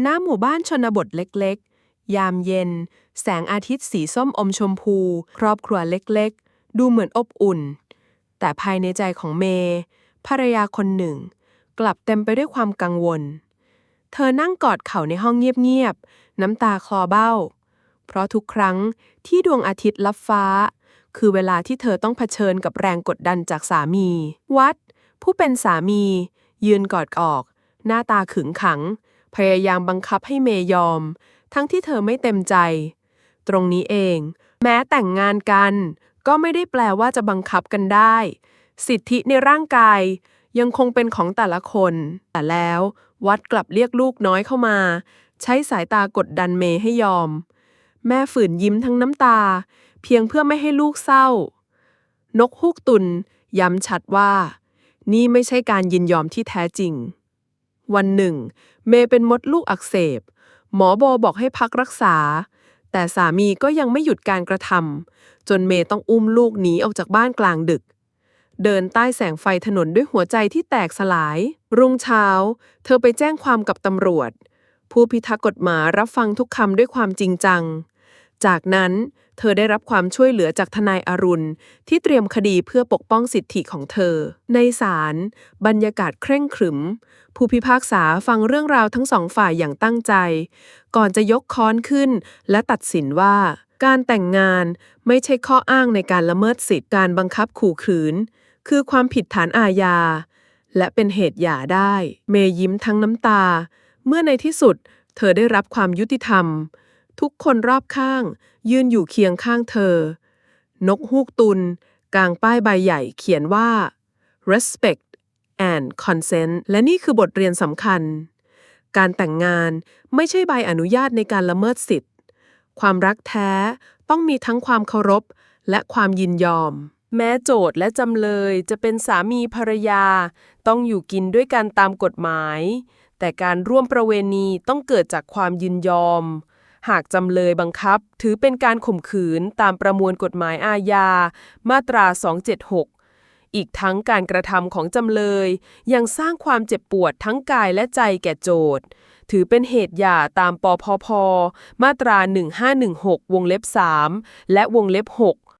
หน้าหมู่บ้านชนบทเล็กๆ ยามเย็น แสงอาทิตย์สีส้มอมชมพู ครอบครัวเล็กๆ ดูเหมือนอบอุ่น แต่ภายในใจของเมย์ภรรยาคนหนึ่ง กลับเต็มไปด้วยความกังวล เธอนั่งกอดเข่าในห้องเงียบๆ น้ำตาคลอเบ้า เพราะทุกครั้งที่ดวงอาทิตย์ลับฟ้า คือเวลาที่เธอต้องเผชิญกับแรงกดดันจากสามี วัด ผู้เป็นสามี ยืนกอดออก หน้าตาขึงขัง พยายามบังคับให้เมย์ยอม ทั้งที่เธอไม่เต็มใจ ตรงนี้เอง แม้แต่งงานกัน ก็ไม่ได้แปลว่าจะบังคับกันได้ สิทธิในร่างกายยังคงเป็นของแต่ละคน แต่แล้ววัดกลับเรียกลูกน้อยเข้ามา ใช้สายตากดดันเมย์ให้ยอม แม่ฝืนยิ้มทั้งน้ำตา เพียงเพื่อไม่ให้ลูกเศร้า นกฮูกตุนย้ำชัดว่า นี่ไม่ใช่การยินยอมที่แท้จริง วันหนึ่ง เมย์เป็นมดลูกอักเสบ หมอโบบอกให้พักรักษา แต่สามีก็ยังไม่หยุดการกระทำจนเมย์ต้องอุ้มลูกหนีออกจากบ้านกลางดึก เดินใต้แสงไฟถนนด้วยหัวใจที่แตกสลาย รุ่งเช้า เธอไปแจ้งความกับตำรวจ ผู้พิทักษ์กฎหมายรับฟังทุกคำด้วยความจริงจัง จากนั้นเธอได้รับความช่วยเหลือจากทนายอรุณ ที่เตรียมคดีเพื่อปกป้องสิทธิของเธอ ในศาลบรรยากาศเคร่งขรึม ผู้พิพากษาฟังเรื่องราวทั้งสองฝ่ายอย่างตั้งใจ ก่อนจะยกค้อนขึ้น และตัดสินว่า การแต่งงานไม่ใช่ข้ออ้างในการละเมิดสิทธิการบังคับขู่ขืน คือความผิดฐานอาญา และเป็นเหตุหย่าได้ เมยิ้มทั้งน้ำตา เมื่อในที่สุด เธอได้รับความยุติธรรม ทุกคนรอบข้าง ยืนอยู่เคียงข้างเธอ นกฮูกตุน กลางป้ายใบใหญ่เขียนว่า respect and consent และนี่คือบทเรียนสำคัญ การแต่งงานไม่ใช่ใบอนุญาตในการละเมิดสิทธิ์ ความรักแท้ต้องมีทั้งความเคารพ และความยินยอม แม้โจทย์และจำเลยจะเป็นสามีภรรยา ต้องอยู่กินด้วยกันตามกฎหมาย แต่การร่วมประเวณีต้องเกิดจากความยินยอม หากจำเลยบังคับ ถือเป็นการข่มขืนตามประมวลกฎหมายอาญา มาตรา 276 อีกทั้งการกระทำของจำเลย ยังสร้างความเจ็บปวดทั้งกายและใจแก่โจทย์ถือเป็นเหตุหย่าตามปพพ มาตรา 1516 วงเล็บ 3 และวงเล็บ6